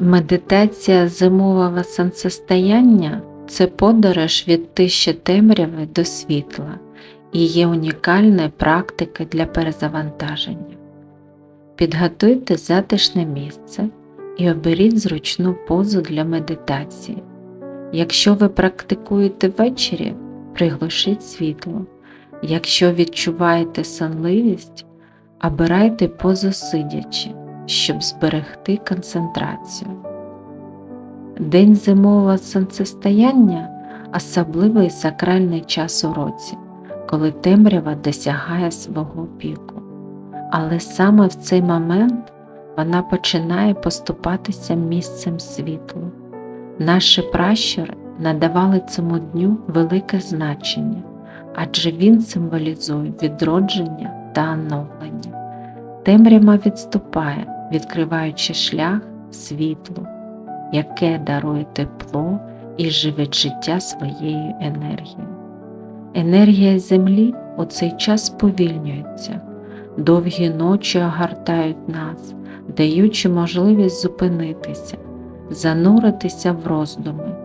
Медитація зимового сонцестояння це подорож від тиші темряви до світла і є унікальною практикою для перезавантаження. Підготуйте затишне місце і оберіть зручну позу для медитації. Якщо ви практикуєте ввечері, приглушіть світло. Якщо відчуваєте сонливість, обирайте позу сидячи, щоб зберегти концентрацію. День зимового сонцестояння особливий сакральний час у році, коли темрява досягає свого піку. Але саме в цей момент вона починає поступатися місцем світлу. Наші пращури надавали цьому дню велике значення, адже він символізує відродження та оновлення. Темрява відступає, відкриваючи шлях світлу, яке дарує тепло і живить життя своєю енергією. Енергія Землі у цей час сповільнюється, довгі ночі огортають нас, даючи можливість зупинитися, зануритися в роздуми,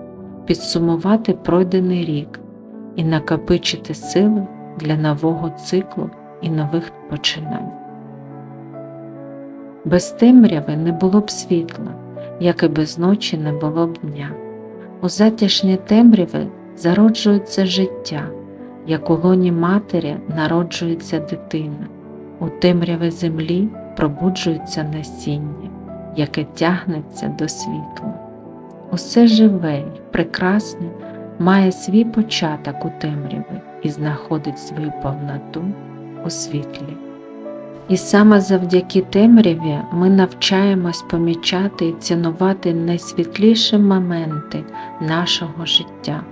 підсумувати пройдений рік і накопичити сили для нового циклу і нових починань. Без темряви не було б світла, як і без ночі не було б дня. У затишні темряви зароджується життя, як у лоні матері народжується дитина, у темряві землі пробуджується насіння, яке тягнеться до світла. Усе живе й прекрасне має свій початок у темряві і знаходить свою повноту у світлі. І саме завдяки темряві ми навчаємось помічати і цінувати найсвітліші моменти нашого життя.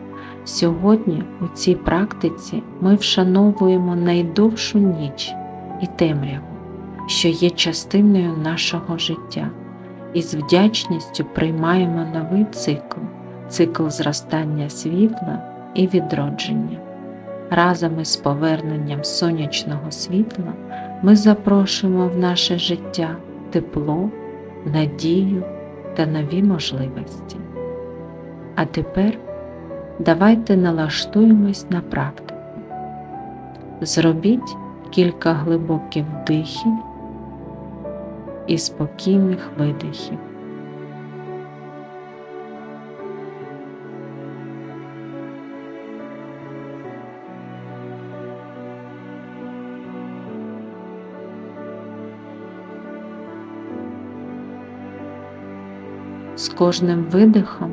Сьогодні у цій практиці ми вшановуємо найдовшу ніч і темряву, що є частиною нашого життя, і з вдячністю приймаємо новий цикл, цикл зростання світла і відродження. Разом із поверненням сонячного світла ми запрошуємо в наше життя тепло, надію та нові можливості. А тепер давайте налаштуємось на практику. Зробіть кілька глибоких вдихів і спокійних видихів. Кожним видихом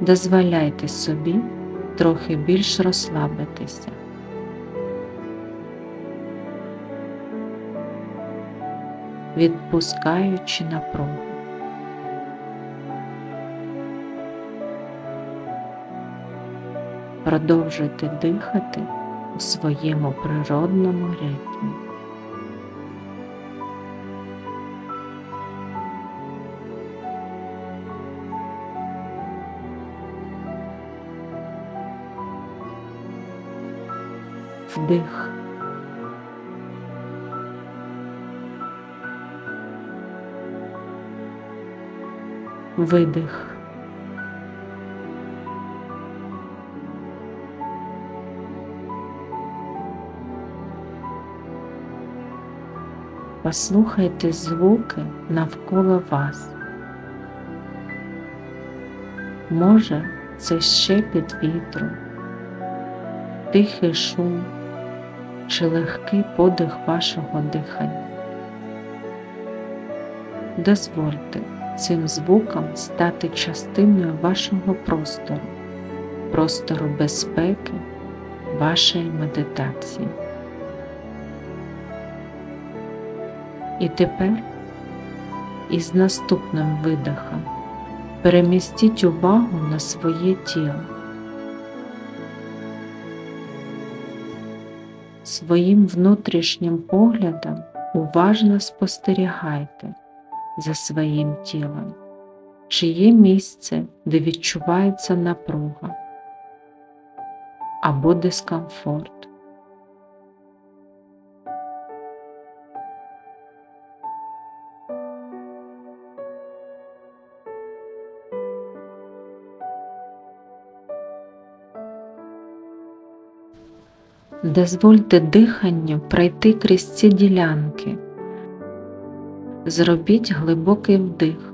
дозволяйте собі трохи більш розслабитися. Відпускаючи напругу. Продовжуйте дихати у своєму природному ритмі. Вдих. Видих. Послухайте звуки навколо вас. Може, це щепіт вітру, тихий шум чи легкий подих вашого дихання. Дозвольте цим звукам стати частиною вашого простору, простору безпеки, вашої медитації. І тепер із наступним видихом перемістіть увагу на своє тіло. Своїм внутрішнім поглядом уважно спостерігайте за своїм тілом, чи є місце, де відчувається напруга або дискомфорт. Дозвольте диханню пройти крізь ці ділянки. Зробіть глибокий вдих,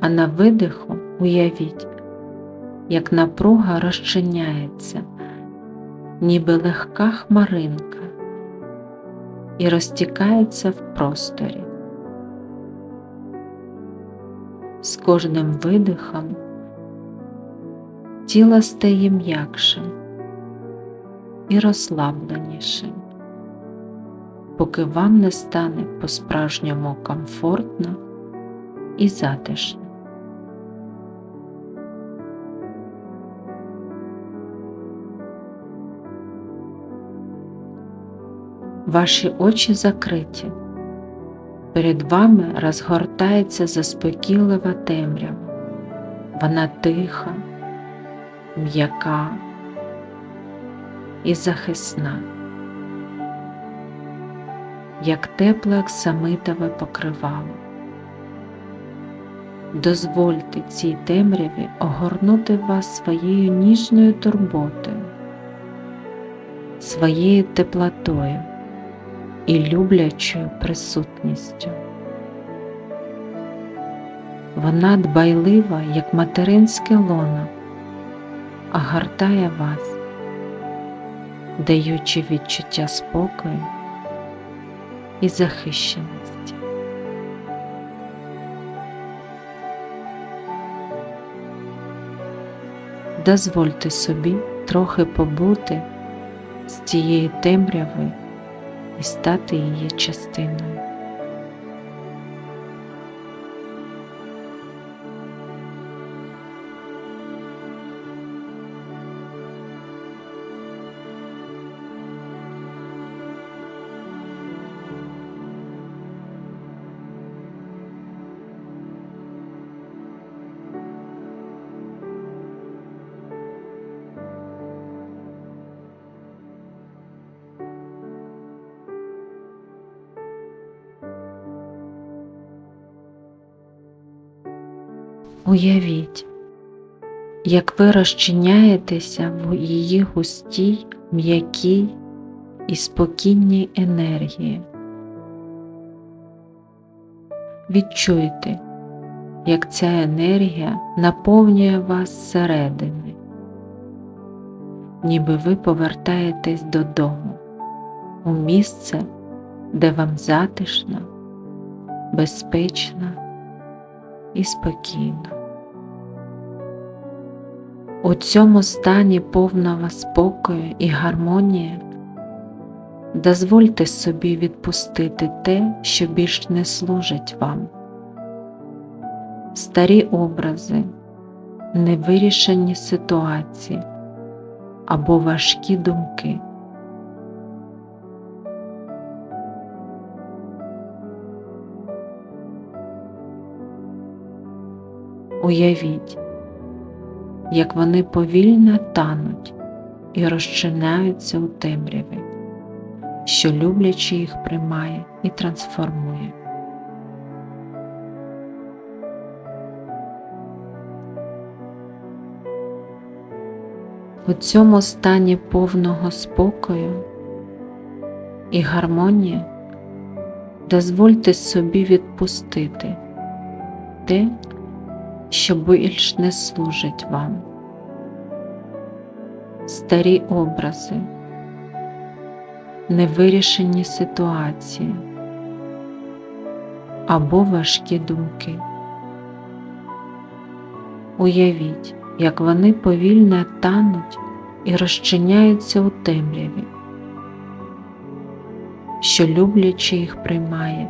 а на видиху уявіть, як напруга розчиняється, ніби легка хмаринка і розтікається в просторі. З кожним видихом тіло стає м'якшим і розслабленішим, поки вам не стане по-справжньому комфортно і затишно. Ваші очі закриті, перед вами розгортається заспокійлива темрява, вона тиха, м'яка і захисна, як тепле оксамитове покривало. Дозвольте цій темряві огорнути вас своєю ніжною турботою, своєю теплотою і люблячою присутністю. Вона дбайлива, як материнське лоно, огортає вас, даючи відчуття спокою і захищеності. Дозвольте собі трохи побути з цієї темряви і стати її частиною. Уявіть, як ви розчиняєтеся в її густій, м'якій і спокійній енергії. Відчуйте, як ця енергія наповнює вас зсередини, ніби ви повертаєтесь додому, у місце, де вам затишно, безпечно і спокійно. У цьому стані повного спокою і гармонії дозвольте собі відпустити те, що більш не служить вам, старі образи, невирішені ситуації або важкі думки. Уявіть, як вони повільно тануть і розчиняються у темряві, що люблячи їх приймає і трансформує. У цьому стані повного спокою і гармонії дозвольте собі відпустити те, що більш не служить вам. Старі образи, невирішені ситуації або важкі думки. Уявіть, як вони повільно тануть і розчиняються у темряві, що люблячи їх приймає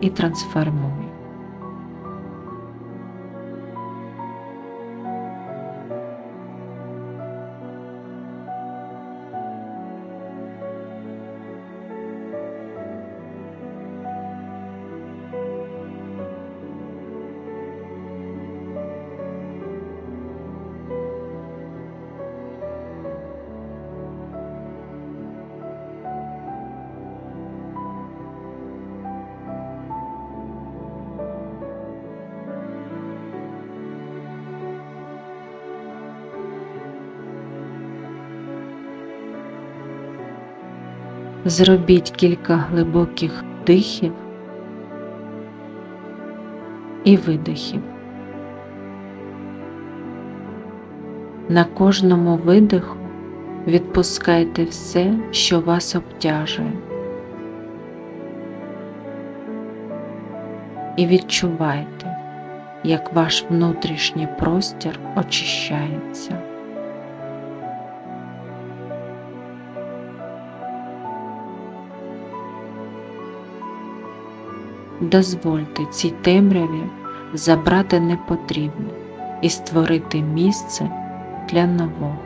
і трансформує. Зробіть кілька глибоких дихів і видихів. На кожному видиху відпускайте все, що вас обтяжує. І відчувайте, як ваш внутрішній простір очищається. Дозвольте цій темряві забрати непотрібне і створити місце для нового.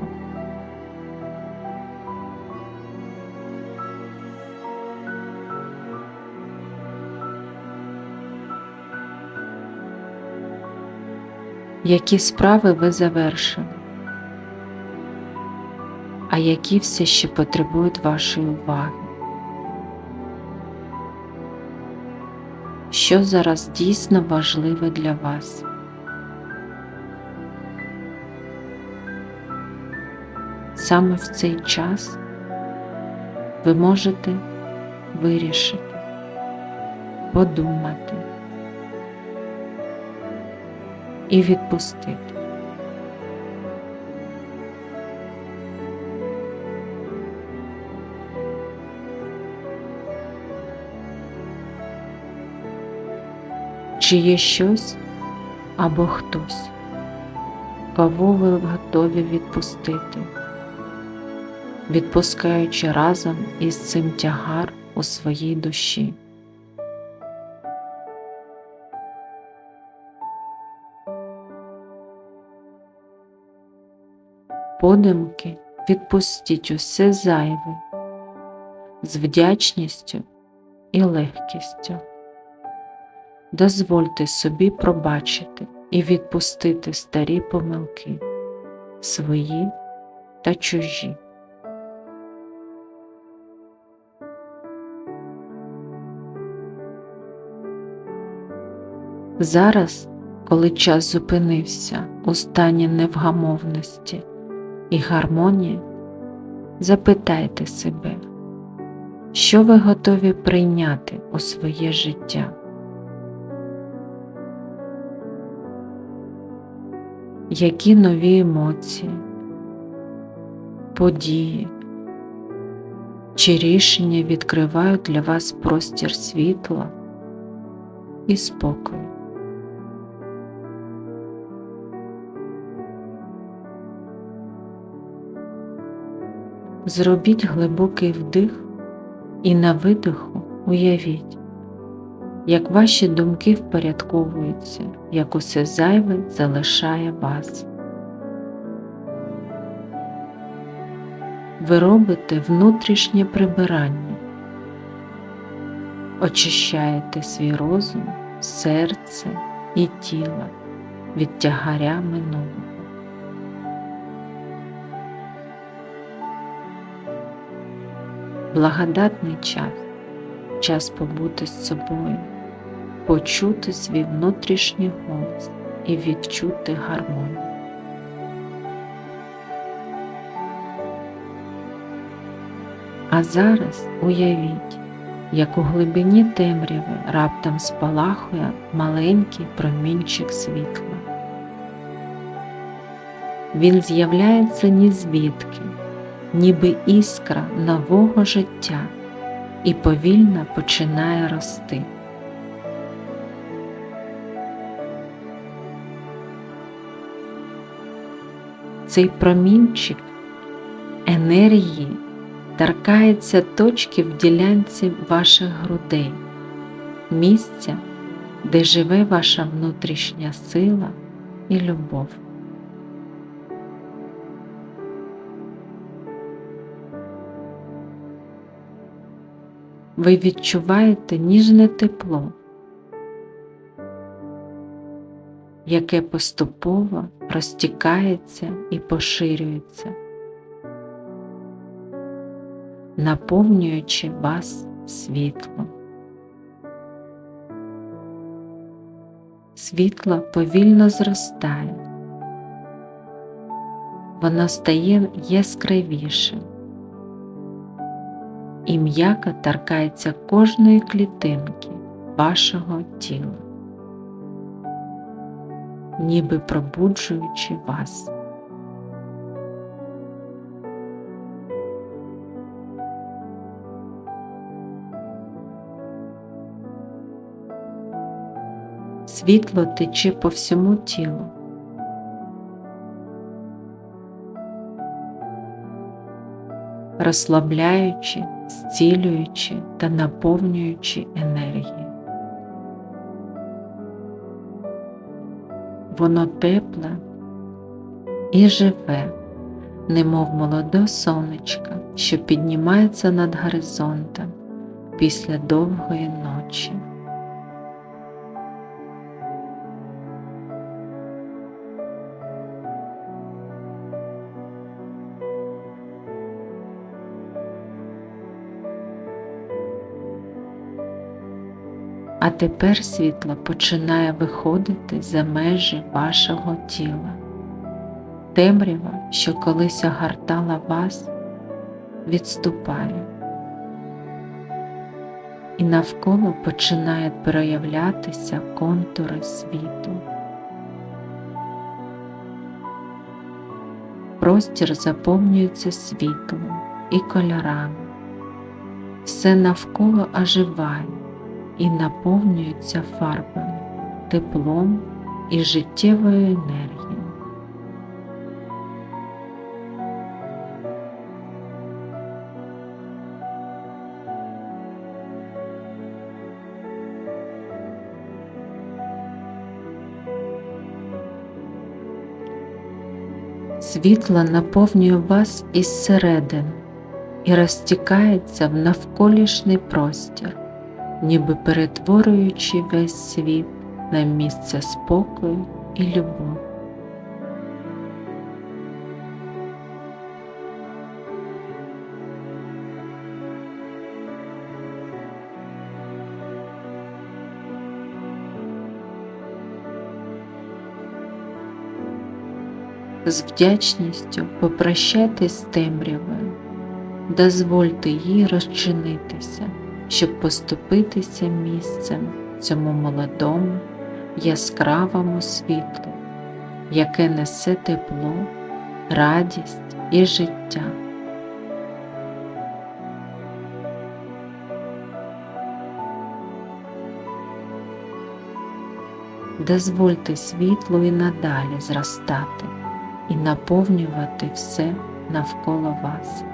Які справи ви завершили, а які все ще потребують вашої уваги? Що зараз дійсно важливе для вас? Саме в цей час ви можете вирішити, подумати і відпустити. Чи є щось або хтось, кого ви готові відпустити, відпускаючи разом із цим тягар у своїй душі. Подумки відпустіть усе зайве з вдячністю і легкістю. Дозвольте собі пробачити і відпустити старі помилки, свої та чужі. Зараз, коли час зупинився у стані невгамовності і гармонії, запитайте себе, що ви готові прийняти у своє життя. Які нові емоції, події чи рішення відкривають для вас простір світла і спокою. Зробіть глибокий вдих і на видиху уявіть, як ваші думки впорядковуються, як усе зайве залишає вас. Ви робите внутрішнє прибирання, очищаєте свій розум, серце і тіло від тягаря минулого. Благодатний час, час побути з собою, почути свій внутрішній голос і відчути гармонію. А зараз уявіть, як у глибині темряви раптом спалахує маленький промінчик світла. Він з'являється ні звідки, ніби іскра нового життя і повільно починає рости. Цей промінчик енергії торкається точки в ділянці ваших грудей, місця, де живе ваша внутрішня сила і любов. Ви відчуваєте ніжне тепло, яке поступово розтікається і поширюється, наповнюючи вас світлом. Світло повільно зростає, воно стає яскравішим, і м'яко торкається кожної клітинки вашого тіла, ніби пробуджуючи вас. Світло тече по всьому тілу. розслабляючи, зцілюючи та наповнюючи енергію. Воно тепле і живе, немов молоде сонечко, що піднімається над горизонтом після довгої ночі. А тепер світло починає виходити за межі вашого тіла. Темрява, що колись огортала вас, відступає, і навколо починають проявлятися контури світу. Простір заповнюється світлом і кольорами, все навколо оживає і наповнюються фарбами, теплом і життєвою енергією. Світло наповнює вас із середини і розтікається в навколишній простір ніби перетворюючи весь світ на місце спокою і любові. З вдячністю попрощайтесь з темрявою, дозвольте їй розчинитися щоб поступитися місцем цьому молодому, яскравому світлу, яке несе тепло, радість і життя. Дозвольте світлу і надалі зростати і наповнювати все навколо вас.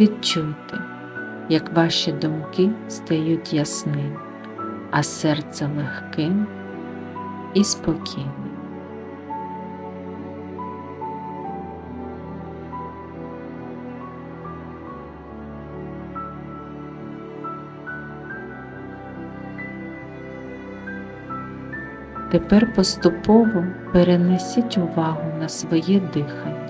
Відчуйте, як ваші думки стають ясними, а серце легким і спокійним. Тепер поступово перенесіть увагу на своє дихання.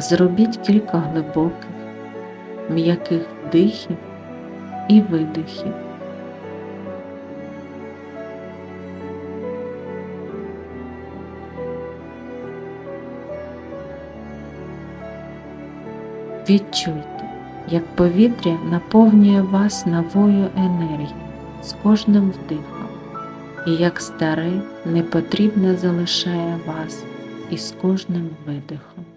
Зробіть кілька глибоких, м'яких дихів і видихів. Відчуйте, як повітря наповнює вас новою енергією з кожним вдихом, і як старе непотрібне залишає вас із кожним видихом.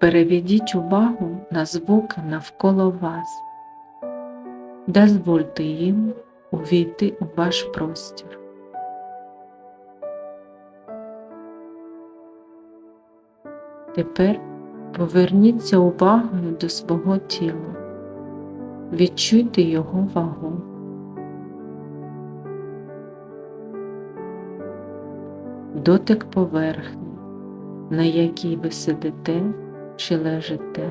Переведіть увагу на звуки навколо вас, дозвольте їм увійти у ваш простір. Тепер поверніться увагою до свого тіла, відчуйте його вагу. Дотик поверхні, на якій ви сидите чиле життя.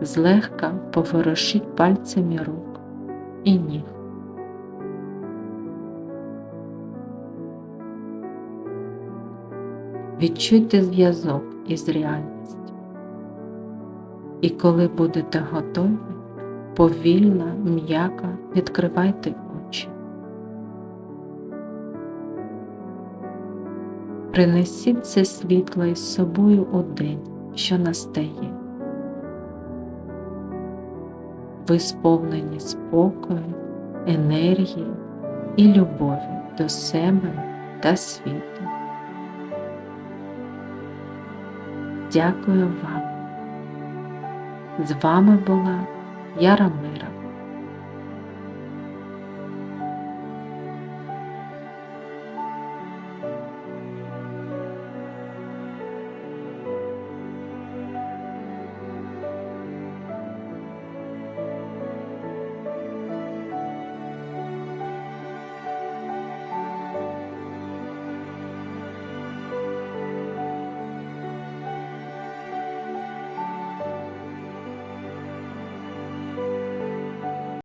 Злегка поворошіть пальцями рук і ніг. Відчуйте зв'язок із реальністю. І коли будете готові, повільно, м'яко відкривайте Принесіть це світло із собою у день, що настає. Ви сповнені спокою, енергії і любові до себе та світу. Дякую вам. З вами була Яра Мира.